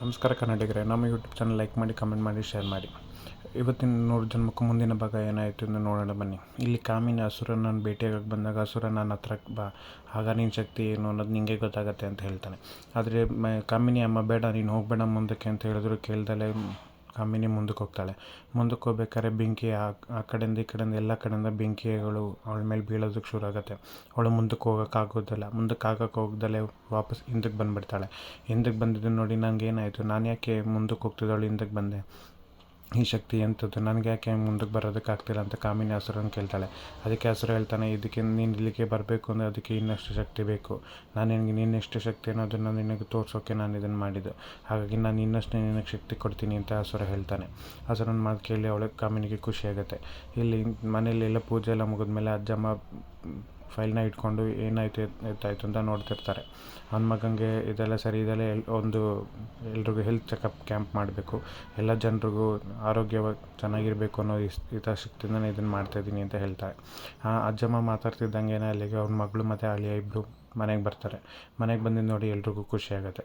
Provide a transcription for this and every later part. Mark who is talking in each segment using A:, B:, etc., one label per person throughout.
A: ನಮಸ್ಕಾರ ಕನ್ನಡಿಗರೇ, ನಮ್ಮ ಯೂಟ್ಯೂಬ್ ಚಾನಲ್ ಲೈಕ್ ಮಾಡಿ ಕಮೆಂಟ್ ಮಾಡಿ ಶೇರ್ ಮಾಡಿ. ಇವತ್ತಿನ ನೂರು ಜನ್ಮಕ್ಕೂ ಮುಂದಿನ ಭಾಗ ಏನಾಯಿತು ಎಂದು ನೋಡೋಣ ಬನ್ನಿ. ಇಲ್ಲಿ ಕಾಮಿನ ಅಸುರನನ್ನು ಭೇಟಿಯಾಗಕ್ಕೆ ಬಂದಾಗ ಹಸುರ ನನ್ನ ಹತ್ರ ಬಾ. ಆಗ ನಿನ್ನ ಶಕ್ತಿ ಏನು ಅನ್ನೋದು ನಿಂಗೆ ಗೊತ್ತಾಗತ್ತೆ ಅಂತ ಹೇಳ್ತಾನೆ. ಆದರೆ ಕಾಮಿನಿ ಅಮ್ಮ, ಬೇಡ, ನೀನು ಹೋಗಬೇಡ ಮುಂದಕ್ಕೆ ಅಂತ ಹೇಳಿದ್ರು ಕೇಳ್ದಲೇ ಕಾಮಿನಿ ಮುಂದಕ್ಕೆ ಹೋಗ್ತಾಳೆ. ಮುಂದಕ್ಕೆ ಹೋಗ್ಬೇಕಾದ್ರೆ ಬೆಂಕಿ ಆ ಆ ಕಡೆಯಿಂದ ಈ ಕಡೆಯಿಂದ ಎಲ್ಲ ಕಡೆಯಿಂದ ಬೆಂಕಿಗಳು ಅವಳ ಮೇಲೆ ಬೀಳೋದಕ್ಕೆ ಶುರು ಆಗುತ್ತೆ. ಅವಳು ಮುಂದಕ್ಕೆ ಹೋಗೋಕ್ಕಾಗೋದಿಲ್ಲ ಮುಂದಕ್ಕೆ ಆಗಕ್ಕೆ ಹೋಗ್ದಲೇ ವಾಪಸ್ ಹಿಂದಕ್ಕೆ ಬಂದುಬಿಡ್ತಾಳೆ. ಹಿಂದಕ್ಕೆ ಬಂದಿದ್ದನ್ನು ನೋಡಿ ನಂಗೆ ಏನಾಯಿತು ನಾನು ಯಾಕೆ ಮುಂದಕ್ಕೆ ಹೋಗ್ತಿದ್ದವಳು ಹಿಂದಕ್ಕೆ ಬಂದೆ? ಈ ಶಕ್ತಿ ಎಂಥದ್ದು? ನನಗೆ ಯಾಕೆ ಮುಂದಕ್ಕೆ ಬರೋದಕ್ಕೆ ಆಗ್ತಿಲ್ಲ ಅಂತ ಕಾಮಿನಿ ಹಸುರನ್ನು ಕೇಳ್ತಾಳೆ. ಅದಕ್ಕೆ ಹಸುರು ಹೇಳ್ತಾನೆ, ಇದಕ್ಕೆ ನೀನು ಇಲ್ಲಿಗೆ ಬರಬೇಕು ಅಂದರೆ ಅದಕ್ಕೆ ಇನ್ನಷ್ಟು ಶಕ್ತಿ ಬೇಕು. ನಾನು ನಿನಗೆ ನಿನ್ನೆಷ್ಟು ಶಕ್ತಿ ಅನ್ನೋದನ್ನು ನಿನಗೆ ತೋರಿಸೋಕೆ ನಾನು ಇದನ್ನು ಮಾಡಿದ್ದು. ಹಾಗಾಗಿ ನಾನು ಇನ್ನಷ್ಟು ನಿನಗೆ ಶಕ್ತಿ ಕೊಡ್ತೀನಿ ಅಂತ ಹಸುರ ಹೇಳ್ತಾನೆ. ಹಸುರನ ಮಾತು ಕೇಳಿ ಅವಳಿಗೆ ಕಾಮಿನಿಗೆ ಖುಷಿಯಾಗುತ್ತೆ ಇಲ್ಲಿ ಮನೇಲಿ ಎಲ್ಲ ಪೂಜೆ ಎಲ್ಲ ಮುಗಿದ್ಮೇಲೆ ಅಜ್ಜಮ್ಮ ಫೈಲ್ನ ಇಟ್ಕೊಂಡು ಏನಾಯಿತು ಎತ್ತಾಯಿತು ಅಂತ ನೋಡ್ತಿರ್ತಾರೆ. ಅವನ ಮಗನಿಗೆ ಇದೆಲ್ಲ ಸರಿ, ಇದೆಲ್ಲ ಎಲ್, ಒಂದು ಎಲ್ರಿಗೂ ಹೆಲ್ತ್ ಚೆಕಪ್ ಕ್ಯಾಂಪ್ ಮಾಡಬೇಕು. ಎಲ್ಲ ಜನರಿಗೂ ಆರೋಗ್ಯವಾಗಿ ಚೆನ್ನಾಗಿರಬೇಕು ಅನ್ನೋ ಇಸ್ ಹಿತಾಸಕ್ತಿಯಿಂದ ನಾನು ಇದನ್ನು ಮಾಡ್ತಾಯಿದ್ದೀನಿ ಅಂತ ಹೇಳ್ತಾರೆ. ಆ ಅಜ್ಜಮ್ಮ ಮಾತಾಡ್ತಿದ್ದಂಗೆ ಅಲ್ಲಿಗೆ ಅವ್ನ ಮಗಳು ಮತ್ತು ಅಳಿಯ ಇಬ್ಬರು ಮನೆಗೆ ಬರ್ತಾರೆ. ಮನೆಗೆ ಬಂದಿದ್ದು ನೋಡಿ ಎಲ್ರಿಗೂ ಖುಷಿ ಆಗುತ್ತೆ.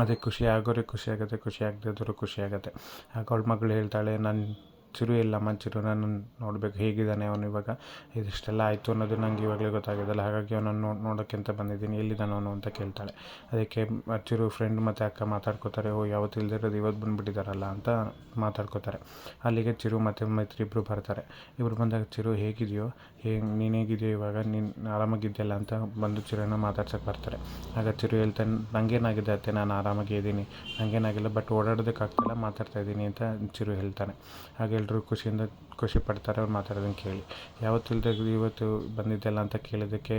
A: ಅದೇ ಖುಷಿ ಆಗೋರಿಗೆ ಖುಷಿ ಆಗುತ್ತೆ, ಖುಷಿ ಆಗದೇ ಇದ್ದವ್ರಿಗೆ ಖುಷಿ ಆಗ ಮಗಳು ಹೇಳ್ತಾಳೆ, ನಾನು ಚಿರು ಇಲ್ಲ ಚಿರು ನಾನು ನೋಡಬೇಕು. ಹೇಗಿದ್ದಾನೆ ಅವನು ಇವಾಗ? ಇದಿಷ್ಟೆಲ್ಲ ಆಯಿತು ಅನ್ನೋದು ನಂಗೆ ಇವಾಗಲೇ ಗೊತ್ತಾಗಿದ್ದಲ್ಲ. ಹಾಗಾಗಿ ಅವನನ್ನು ನೋಡಿ ನೋಡೋಕ್ಕೆ ಅಂತ ಬಂದಿದ್ದೀನಿ. ಎಲ್ಲಿದ್ದಾನೆ ಅವನು ಅಂತ ಕೇಳ್ತಾಳೆ. ಅದಕ್ಕೆ ಚಿರು ಫ್ರೆಂಡ್ ಮತ್ತು ಅಕ್ಕ ಮಾತಾಡ್ಕೋತಾರೆ. ಓ, ಯಾವತ್ತು ಇಲ್ದಿರೋದು ಇವತ್ತು ಬಂದುಬಿಟ್ಟಿದ್ದಾರಲ್ಲ ಅಂತ ಮಾತಾಡ್ಕೋತಾರೆ. ಅಲ್ಲಿಗೆ ಚಿರು ಮತ್ತು ಮೈತ್ರಿ ಇಬ್ಬರು ಬರ್ತಾರೆ. ಇಬ್ಬರು ಬಂದಾಗ ಚಿರು ಹೇಗಿದೆಯೋ? ಹೇಗೆ ನೀನು ಹೇಗಿದೆಯೋ ಇವಾಗ? ನೀನು ಆರಾಮಾಗಿದ್ದೆಯಲ್ಲ? ಅಂತ ಬಂದು ಚಿರುನ ಮಾತಾಡ್ಸಕ್ಕೆ ಬರ್ತಾರೆ. ಆಗ ಚಿರು ಹೇಳ್ತಾನೆ ನನಗೇನಾಗಿದೆ ಅತ್ತೆ? ನಾನು ಆರಾಮಾಗಿ ಇದ್ದೀನಿ. ನನಗೇನಾಗಿಲ್ಲ ಬಟ್ ಓಡಾಡೋದಕ್ಕಾಗ್ತಿಲ್ಲ, ಮಾತಾಡ್ತಾ ಇದ್ದೀನಿ ಅಂತ ಚಿರು ಹೇಳ್ತಾನೆ. ಹಾಗೆ ಎಲ್ಲರೂ ಖುಷಿಯಿಂದ ಖುಷಿ ಪಡ್ತಾರೆ, ಅವ್ರು ಮಾತಾಡೋದನ್ನು ಕೇಳಿ. ಯಾವತ್ತು ಇಲ್ದಾಗ ಇವತ್ತು ಬಂದಿದ್ದೆಲ್ಲ ಅಂತ ಕೇಳಿದ್ದಕ್ಕೆ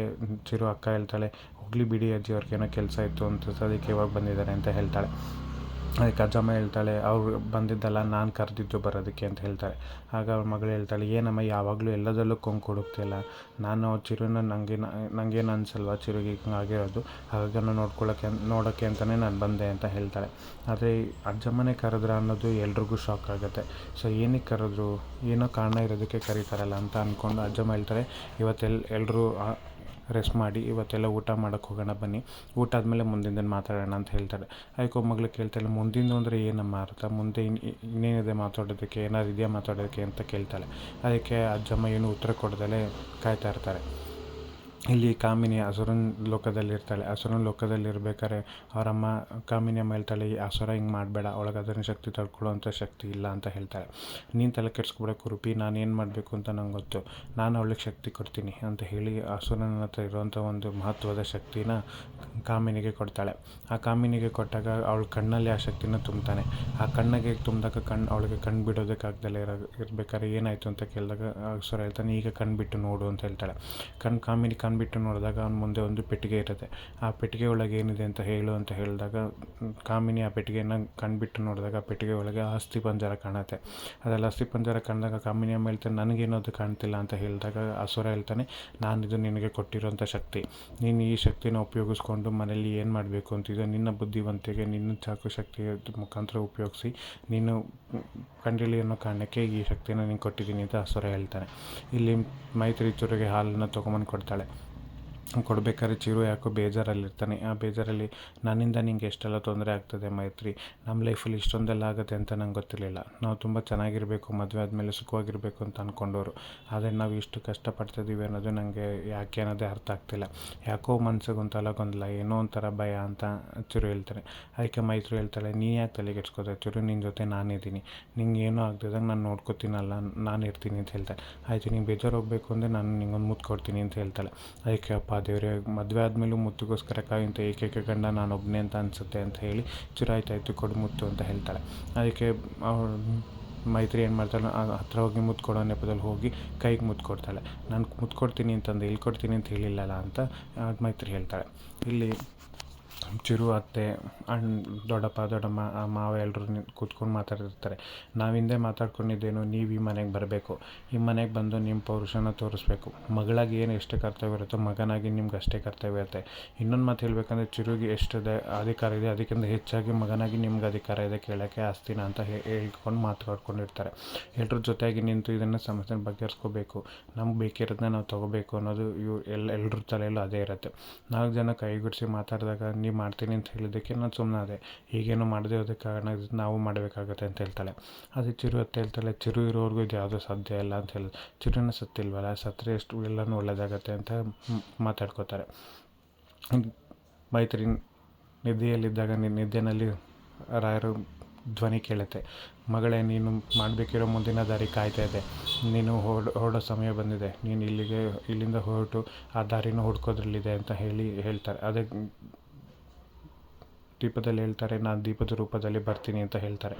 A: ಚಿರು ಅಕ್ಕ ಹೇಳ್ತಾಳೆ, ಹೋಗಲಿ ಬಿಡಿ ಅಜ್ಜಿ, ಅವ್ರಿಗೇನೋ ಕೆಲಸ ಇತ್ತು ಅಂತ ಅದಕ್ಕೆ ಇವಾಗ ಬಂದಿದ್ದಾರೆ ಅಂತ ಹೇಳ್ತಾಳೆ. ಅದಕ್ಕೆ ಅಜ್ಜಮ್ಮ ಹೇಳ್ತಾಳೆ, ಅವ್ರು ಬಂದಿದ್ದಲ್ಲ ನಾನು ಕರೆದಿದ್ದು ಬರೋದಕ್ಕೆ ಅಂತ ಹೇಳ್ತಾರೆ. ಆಗ ಅವ್ರ ಮಗಳು ಹೇಳ್ತಾಳೆ, ಏನಮ್ಮ, ಯಾವಾಗಲೂ ಎಲ್ಲದರಲ್ಲೂ ಕೊಂಕು ಹುಡುಕ್ತಿಯಲ್ಲ ನಾನು ಚಿರುನ ನನಗೆ ನನಗೇನು ಅನ್ಸಲ್ವಾ? ಚಿರುಗಿ ಹಿಂಗೆ ಆಗಿರೋದು. ಹಾಗಾಗಿ ನಾನು ನೋಡ್ಕೊಳ್ಳೋಕ್ಕೆ ನೋಡೋಕ್ಕೆ ಅಂತಲೇ ನಾನು ಬಂದೆ ಅಂತ ಹೇಳ್ತಾಳೆ. ಆದರೆ ಅಜ್ಜಮ್ಮನೇ ಕರೆದ್ರ ಅನ್ನೋದು ಎಲ್ರಿಗೂ ಶಾಕ್ ಆಗುತ್ತೆ. ಸೊ ಏನಕ್ಕೆ ಕರೆದ್ರು? ಏನೋ ಕಾರಣ ಇರೋದಕ್ಕೆ ಕರೀತಾರಲ್ಲ ಅಂತ ಅಂದ್ಕೊಂಡು ಅಜ್ಜಮ್ಮ ಹೇಳ್ತಾರೆ ಇವತ್ತೆಲ್ಲ ಎಲ್ಲರೂ ರೆಸ್ಟ್ ಮಾಡಿ, ಇವತ್ತೆಲ್ಲ ಊಟ ಮಾಡೋಕ್ಕೆ ಹೋಗೋಣ ಬನ್ನಿ. ಊಟ ಆದಮೇಲೆ ಮುಂದಿನ ಮಾತಾಡೋಣ ಅಂತ ಹೇಳ್ತಾರೆ. ಅದಕ್ಕೆ ಮಗಳು ಕೇಳ್ತಾಳೆ ಮುಂದಿಂದು ಅಂದರೆ ಏನಮ್ಮ ಅರ್ಥ? ಮುಂದೆ ಇನ್ನು ಇನ್ನೇನಿದೆ ಮಾತಾಡೋದಕ್ಕೆ, ಏನಾದ್ರು ಇದೆಯಾ ಮಾತಾಡೋದಕ್ಕೆ ಅಂತ ಕೇಳ್ತಾಳೆ. ಅದಕ್ಕೆ ಅಜ್ಜಮ್ಮ ಏನು ಉತ್ತರ ಕೊಡ್ದಲೇ ಕಾಯ್ತಾ ಇರ್ತಾರೆ. ಇಲ್ಲಿ ಕಾಮಿನಿ ಅಸುರನ ಲೋಕದಲ್ಲಿರ್ತಾಳೆ. ಅಸುರನ ಲೋಕದಲ್ಲಿರ್ಬೇಕಾದ್ರೆ ಅವರಮ್ಮ ಕಾಮಿನಿ ಅಮ್ಮ ಹೇಳ್ತಾಳೆ ಈ ಅಸುರ ಹಿಂಗೆ ಮಾಡಬೇಡ ಅವಳಿಗೆ ಅದನ್ನ ಶಕ್ತಿ ತಡ್ಕೊಳ್ಳೋವಂಥ ಶಕ್ತಿ ಇಲ್ಲ ಅಂತ ಹೇಳ್ತಾಳೆ. ನೀನು ತಲೆ ಕೆಡಿಸ್ಕೊಬೇಡ ಕುರುಪಿ ನಾನು ಏನು ಮಾಡಬೇಕು ಅಂತ ನಂಗೆ ಗೊತ್ತು. ನಾನು ಅವಳಿಗೆ ಶಕ್ತಿ ಕೊಡ್ತೀನಿ ಅಂತ ಹೇಳಿ ಅಸುರನ ಹತ್ರ ಇರುವಂಥ ಒಂದು ಮಹತ್ವದ ಶಕ್ತಿನ ಕಾಮಿನಿಗೆ ಕೊಡ್ತಾಳೆ. ಆ ಕಾಮಿನಿಗೆ ಕೊಟ್ಟಾಗ ಅವಳ ಕಣ್ಣಲ್ಲಿ ಆ ಶಕ್ತಿನ ತುಂಬ್ತಾನೆ. ಆ ಕಣ್ಣಿಗೆ ತುಂಬಿದಾಗ ಕಣ್ಣು ಅವಳಿಗೆ ಕಣ್ಣು ಬಿಡೋದಕ್ಕಾಗ್ದಲೇ ಇರೋ, ಇರಬೇಕಾದ್ರೆ ಏನಾಯಿತು ಅಂತ ಕೇಳಿದಾಗ ಅಸುರ ಹೇಳ್ತಾನೆ, ಈಗ ಕಣ್ಣು ಬಿಟ್ಟು ನೋಡು ಅಂತ ಹೇಳ್ತಾಳೆ. ಕಣ್ಣು ಕಾಮಿನಿ ಕಣ್ಣು ಬಿಟ್ಟು ನೋಡಿದಾಗ ಅವ್ನ ಮುಂದೆ ಒಂದು ಪೆಟ್ಟಿಗೆ ಇರುತ್ತೆ. ಆ ಪೆಟ್ಟಿಗೆ ಒಳಗೆ ಏನಿದೆ ಅಂತ ಹೇಳು ಅಂತ ಹೇಳಿದಾಗ ಕಾಮಿನಿ ಆ ಪೆಟ್ಟಿಗೆಯನ್ನು ಕಣ್ಬಿಟ್ಟು ನೋಡಿದಾಗ ಪೆಟ್ಟಿಗೆ ಒಳಗೆ ಅಸ್ಥಿ ಪಂಜರ ಕಾಣುತ್ತೆ. ಅದರಲ್ಲಿ ಅಸ್ಥಿ ಪಂಜರ ಕಂಡಾಗ ಕಾಮಿನಿ ಅಮ್ಮ ಹೇಳ್ತಾನೆ, ನನಗೇನದು ಕಾಣ್ತಿಲ್ಲ ಅಂತ ಹೇಳಿದಾಗ ಅಸುರ ಹೇಳ್ತಾನೆ ನಾನು ಇದು ನಿನಗೆ ಕೊಟ್ಟಿರೋಂಥ ಶಕ್ತಿ. ನೀನು ಈ ಶಕ್ತಿನ ಉಪಯೋಗಿಸ್ಕೊಂಡು ಮನೇಲಿ ಏನು ಮಾಡಬೇಕು ಅಂತಿದೋ ನಿನ್ನ ಬುದ್ಧಿವಂತಿಗೆ ನಿನ್ನ ಚಾಕು ಶಕ್ತಿಯ ಮುಖಾಂತರ ಉಪಯೋಗಿಸಿ ನೀನು ಕಂಡಿಲಿ ಅನ್ನೋ ಈ ಶಕ್ತಿನ ನೀನು ಕೊಟ್ಟಿದ್ದೀನಿ ಅಂತ ಅಸುರ ಹೇಳ್ತಾನೆ. ಇಲ್ಲಿ ಮೈತ್ರಿ ಚೂರಿಗೆ ಹಾಲನ್ನು ತೊಗೊಂಬಂದು ಕೊಡ್ತಾಳೆ. ಕೊಡ್ಬೇಕಾದ್ರೆ ಚಿರು ಯಾಕೋ ಬೇಜಾರಲ್ಲಿರ್ತಾನೆ. ಆ ಬೇಜಾರಲ್ಲಿ ನನ್ನಿಂದ ನಿಂಗೆ ಎಷ್ಟೆಲ್ಲ ತೊಂದರೆ ಆಗ್ತದೆ ಮೈತ್ರಿ? ನಮ್ಮ ಲೈಫಲ್ಲಿ ಇಷ್ಟೊಂದೆಲ್ಲ ಆಗುತ್ತೆ ಅಂತ ನಂಗೆ ಗೊತ್ತಿರಲಿಲ್ಲ. ನಾವು ತುಂಬ ಚೆನ್ನಾಗಿರಬೇಕು, ಮದುವೆ ಆದಮೇಲೆ ಸುಖವಾಗಿರಬೇಕು ಅಂತ ಅಂದ್ಕೊಂಡವರು ಆದರೆ ನಾವು ಇಷ್ಟು ಕಷ್ಟಪಡ್ತಿದ್ದೀವಿ ಅನ್ನೋದು ನನಗೆ ಯಾಕೆ ಅನ್ನೋದೇ ಅರ್ಥ ಆಗ್ತಿಲ್ಲ. ಯಾಕೋ ಮನ್ಸಿಗೆ ಒಂಥರ ಗೊಂದಲ ಏನೋ ಒಂಥರ ಭಯ ಅಂತ ಚಿರು ಹೇಳ್ತಾರೆ ಅದಕ್ಕೆ ಮೈತ್ರಿ ಹೇಳ್ತಾಳೆ, ನೀ ಯಾಕೆ ತಲೆಗೆಟ್ಸ್ಕೊತಾ ಚಿರು? ನಿನ್ನ ಜೊತೆ ನಾನಿದ್ದೀನಿ. ನಿಂಗೆ ಏನೂ ಆಗದಿದ್ದಾಗ ನಾನು ನೋಡ್ಕೋತೀನಲ್ಲ, ನಾನು ಇರ್ತೀನಿ ಅಂತ ಹೇಳ್ತಾಳೆ. ಆಯಿತು, ನೀನು ಬೇಜಾರು ಹೋಗಬೇಕು ಅಂದರೆ ನಾನು ನಿಂಗೊಂದು ಮುತ್ತು ಕೊಡ್ತೀನಿ ಅಂತ ಹೇಳ್ತಾಳೆ. ಅದಕ್ಕೆ ಅಪ್ಪ ದೇವರೇ ಮದುವೆ ಆದಮೇಲೂ ಮುತ್ತಿಗೋಸ್ಕರ ಕಾಯುವಂಥ ಏಕೈಕ ಗಂಡ ನಾನೊಬ್ಬನೇ ಅಂತ ಅನಿಸುತ್ತೆ ಅಂತ ಹೇಳಿ ಚಿರಾಯ್ತಾಯಿತು ಕೊಡು ಮುತ್ತು ಅಂತ ಹೇಳ್ತಾಳೆ. ಅದಕ್ಕೆ ಅವಳು ಮೈತ್ರಿ ಏನು ಮಾಡ್ತಾಳೆ ಹತ್ರ ಹೋಗಿ ಮುತ್ತು ಕೊಡೋ ನೆಪದಲ್ಲಿ ಹೋಗಿ ಕೈಗೆ ಮುತ್ತು ಕೊಡ್ತಾಳೆ ನಾನು ಮುತ್ತು ಕೊಡ್ತೀನಿ ಅಂತಂದು ಇಲ್ಲಿ ಕೊಡ್ತೀನಿ ಅಂತ ಹೇಳಿಲ್ಲಲ್ಲ ಅಂತ ಮೈತ್ರಿ ಹೇಳ್ತಾಳೆ. ಇಲ್ಲಿ ಚಿರು ಅತ್ತೆ ಅಣ್ಣ, ದೊಡ್ಡಪ್ಪ, ದೊಡ್ಡಮ್ಮ ಮಾವ ಎಲ್ಲರೂ ಕೂತ್ಕೊಂಡು ಮಾತಾಡಿರ್ತಾರೆ ನಾವು ಹಿಂದೆ ಮಾತಾಡ್ಕೊಂಡಿದ್ದೇನು, ನೀವು ಈ ಮನೆಗೆ ಬರಬೇಕು. ಈ ಮನೆಗೆ ಬಂದು ನಿಮ್ಮ ಪೌರುಷನ ತೋರಿಸ್ಬೇಕು. ಮಗಳಾಗಿ ಏನು ಎಷ್ಟು ಕರ್ತವ್ಯ ಇರುತ್ತೋ, ಮಗನಾಗಿ ನಿಮ್ಗೆ ಅಷ್ಟೇ ಕರ್ತವ್ಯ ಇರುತ್ತೆ. ಇನ್ನೊಂದು ಮಾತು ಹೇಳಬೇಕಂದ್ರೆ, ಚಿರುಗೆ ಎಷ್ಟಿದೆ, ಅಧಿಕಾರ ಇದೆ, ಅದಕ್ಕಿಂತ ಹೆಚ್ಚಾಗಿ ಮಗನಾಗಿ ನಿಮ್ಗೆ ಅಧಿಕಾರ ಇದೆ ಕೇಳೋಕ್ಕೆ ಆಸ್ತಿನ ಅಂತ ಹೇಳ್ಕೊಂಡು ಮಾತಾಡ್ಕೊಂಡಿರ್ತಾರೆ. ಎಲ್ಲರ ಜೊತೆಯಾಗಿ ನಿಂತು ಇದನ್ನು ಸಮಸ್ಯೆನ ಬಗೆಹರಿಸ್ಕೋಬೇಕು. ನಮ್ಗೆ ಬೇಕಿರೋದನ್ನ ನಾವು ತೊಗೋಬೇಕು ಅನ್ನೋದು ಇವು ಎಲ್ಲ ಎಲ್ಲರ ತಲೆಯಲ್ಲೂ ಅದೇ ಇರುತ್ತೆ. ನಾಲ್ಕು ಜನ ಕೈಗೂಡಿಸಿ ಮಾತಾಡಿದಾಗ ನಿಮ್ಮ ಮಾಡ್ತೀನಿ ಅಂತ ಹೇಳಿದ್ದಕ್ಕೆ ನಾನು ಸುಮ್ಮನಾದೆ ಈಗೇನು ಮಾಡದೇ ಇರೋದಕ್ಕೆ ಕಾರಣ ನಾವು ಮಾಡಬೇಕಾಗತ್ತೆ ಅಂತ ಹೇಳ್ತಾಳೆ. ಅದಕ್ಕೆ ಚಿರು ಅತ್ತೆ ಹೇಳ್ತಾಳೆ. ಚಿರು ಇರೋರಿಗೂ ಇದು ಯಾವುದೂ ಸಾಧ್ಯ ಇಲ್ಲ ಅಂತ ಹೇಳಿ. ಚಿರುನ ಸತ್ತಿಲ್ವಲ್ಲ, ಸತ್ತರೆ ಎಷ್ಟು ಎಲ್ಲನೂ ಒಳ್ಳೆಯದಾಗತ್ತೆ ಅಂತ ಮಾತಾಡ್ಕೋತಾರೆ. ಮೈತ್ರಿ ನಿದ್ದೆಯಲ್ಲಿದ್ದಾಗ ನಿದ್ದೆನಲ್ಲಿ ರಾಯರು ಧ್ವನಿ ಕೇಳುತ್ತೆ. ಮಗಳೇ, ನೀನು ಮಾಡಬೇಕಿರೋ ಮುಂದಿನ ದಾರಿ ಕಾಯ್ತಾ ಇದೆ ನೀನು ಹೊರಡೋ ಹೊರಡೋ ಸಮಯ ಬಂದಿದೆ. ನೀನು ಇಲ್ಲಿಗೆ, ಇಲ್ಲಿಂದ ಹೊರಟು ಆ ದಾರಿನ ಹುಡ್ಕೋದ್ರಲ್ಲಿದೆ ಅಂತ ಹೇಳಿ ಹೇಳ್ತಾರೆ. ಅದೇ ದೀಪದಲ್ಲಿ ಹೇಳ್ತಾರೆ ನಾನು ದೀಪದ ರೂಪದಲ್ಲಿ ಬರ್ತೀನಿ ಅಂತ ಹೇಳ್ತಾರೆ.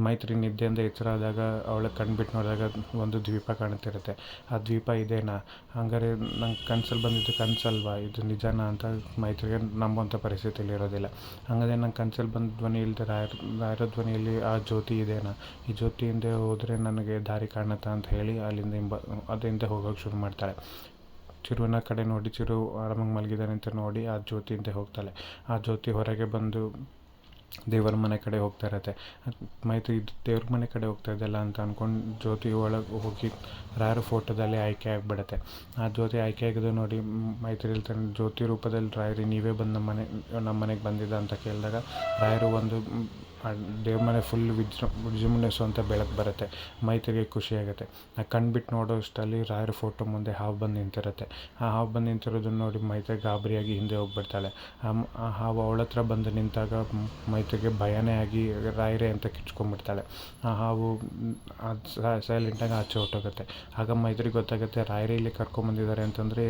A: ಮೈತ್ರಿ ನಿದ್ದೆಯಿಂದ ಎಚ್ಚರಾದಾಗ ಅವಳ ಕಣ್ಬಿಟ್ಟು ನೋಡಿದಾಗ ಒಂದು ದ್ವೀಪ ಕಾಣ್ತಿರುತ್ತೆ ಆ ದ್ವೀಪ ಇದೇನಾ? ಹಂಗಾರೆ ನಂಗೆ ಕನ್ಸಲ್ಲಿ ಬಂದಿದ್ದು ಕನಸಲ್ವಾ? ಇದು ನಿಜಾನಾ ಅಂತ ಮೈತ್ರಿಗೆ ನಂಬುವಂಥ ಪರಿಸ್ಥಿತಿಯಲ್ಲಿ ಇರೋದಿಲ್ಲ. ಹಂಗಾದ್ರೆ ನಂಗೆ ಕನ್ಸಲ್ಲಿ ಬಂದ ಧ್ವನಿ ಇಲ್ಲದೆ ರಾಯರ ಧ್ವನಿಯಲ್ಲಿ ಆ ಜ್ಯೋತಿ ಇದೇನಾ? ಈ ಜ್ಯೋತಿಯಿಂದ ಹೋದರೆ ನನಗೆ ದಾರಿ ಕಾಣುತ್ತಾ ಅಂತ ಹೇಳಿ ಅಲ್ಲಿಂದ ಅದರಿಂದ ಹೋಗೋಕೆ ಶುರು ಮಾಡ್ತಾಳೆ. ಚಿರುವಿನ ಕಡೆ ನೋಡಿ, ಚಿರು ಆರಾಮಾಗಿ ಮಲಗಿದ್ದಾನೆ ಅಂತ ನೋಡಿ ಆ ಜ್ಯೋತಿ ಅಂತ ಹೋಗ್ತಾಳೆ. ಆ ಜ್ಯೋತಿ ಹೊರಗೆ ಬಂದು ದೇವರ ಮನೆ ಕಡೆ ಹೋಗ್ತಾ ಇರತ್ತೆ. ಮೈತ್ರಿ ಇದು ದೇವ್ರ ಮನೆ ಕಡೆ ಹೋಗ್ತಾ ಇದೆಯಲ್ಲ ಅಂತ ಅಂದ್ಕೊಂಡು ಜ್ಯೋತಿ ಒಳಗೆ ಹೋಗಿ ರಾಯರ ಫೋಟೋದಲ್ಲಿ ಆಯ್ಕೆ ಆಗಿಬಿಡತ್ತೆ. ಆ ಜ್ಯೋತಿ ಆಯ್ಕೆ ಆಗಿದ್ದು ನೋಡಿ ಮೈತ್ರಿ ಹೇಳ್ತಾನೆ, ಜ್ಯೋತಿ ರೂಪದಲ್ಲಿ ರಾಯರಿ ನೀವೇ ಬಂದು ನಮ್ಮ ಮನೆ, ನಮ್ಮ ಮನೆಗೆ ಬಂದಿದ್ದ ಅಂತ ಕೇಳಿದಾಗ ರಾಯರು ಒಂದು ಆ ಮನೆ ಫುಲ್ ವಿಜೃ ವಿಜೃಂಭಿಸುವಂಥ ಬೆಳಕು ಬರುತ್ತೆ. ಮೈತ್ರಿಗೆ ಖುಷಿಯಾಗುತ್ತೆ ಆ ಕಣ್ಬಿಟ್ಟು ನೋಡೋಷ್ಟರಲ್ಲಿ ರಾಯರ ಫೋಟೋ ಮುಂದೆ ಹಾವು ಬಂದು ನಿಂತಿರುತ್ತೆ. ಆ ಹಾವು ಬಂದು ನಿಂತಿರೋದನ್ನ ನೋಡಿ ಮೈತ್ರಿ ಗಾಬರಿಯಾಗಿ ಹಿಂದೆ ಹೋಗ್ಬಿಡ್ತಾಳೆ. ಆ ಹಾವು ಅವಳ ಹತ್ರ ಬಂದು ನಿಂತಾಗ ಮೈತ್ರಿಗೆ ಭಯನೇ ಆಗಿ ರಾಯರೇ ಅಂತ ಕಿಚ್ಕೊಂಡ್ಬಿಡ್ತಾಳೆ. ಆ ಹಾವು ಸೈಲೆಂಟಾಗಿ ಆಚೆ ಹೊಟ್ಟೋಗುತ್ತೆ ಆಗ ಮೈತ್ರಿಗೆ ಗೊತ್ತಾಗುತ್ತೆ ರಾಯರೇ ಇಲ್ಲಿ ಕರ್ಕೊಂಬಂದಿದ್ದಾರೆ ಅಂತಂದರೆ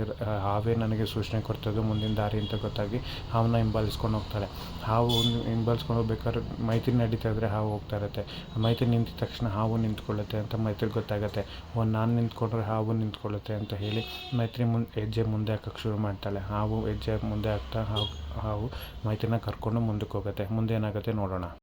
A: ಹಾವೇ ನನಗೆ ಸೂಚನೆ ಕೊಡ್ತದೆ, ಮುಂದಿನ ದಾರಿ ಅಂತ ಗೊತ್ತಾಗಿ ಹಾವನ್ನ ಹಿಂಬಾಲಿಸ್ಕೊಂಡು ಹೋಗ್ತಾಳೆ. ಹಾವು ಹಿಂಬಾಲಿಸ್ಕೊಂಡು ಹೋಗ್ಬೇಕಾದ್ರೆ ಮೈತ್ರಿ ನಡೀತಾ ಇದ್ದರೆ ಹಾವು ಹೋಗ್ತಾ ಇರುತ್ತೆ. ಮೈತ್ರಿ ನಿಂತಿದ ತಕ್ಷಣ ಹಾವು ನಿಂತ್ಕೊಳ್ಳುತ್ತೆ ಅಂತ ಮೈತ್ರಿಗೆ ಗೊತ್ತಾಗುತ್ತೆ. ಓ, ನಾನು ನಿಂತ್ಕೊಂಡ್ರೆ ಹಾವು ನಿಂತ್ಕೊಳ್ಳುತ್ತೆ ಅಂತ ಹೇಳಿ ಮೈತ್ರಿ ಮುನ್, ಹೆಜ್ಜೆ ಮುಂದೆ ಹಾಕಕ್ಕೆ ಶುರು ಮಾಡ್ತಾಳೆ. ಹಾವು ಹೆಜ್ಜೆ ಮುಂದೆ ಹಾಕ್ತಾ ಹಾವು ಹಾವು ಮೈತ್ರಿನ ಕರ್ಕೊಂಡು ಮುಂದಕ್ಕೆ ಹೋಗುತ್ತೆ. ಮುಂದೆ ಏನಾಗುತ್ತೆ ನೋಡೋಣ.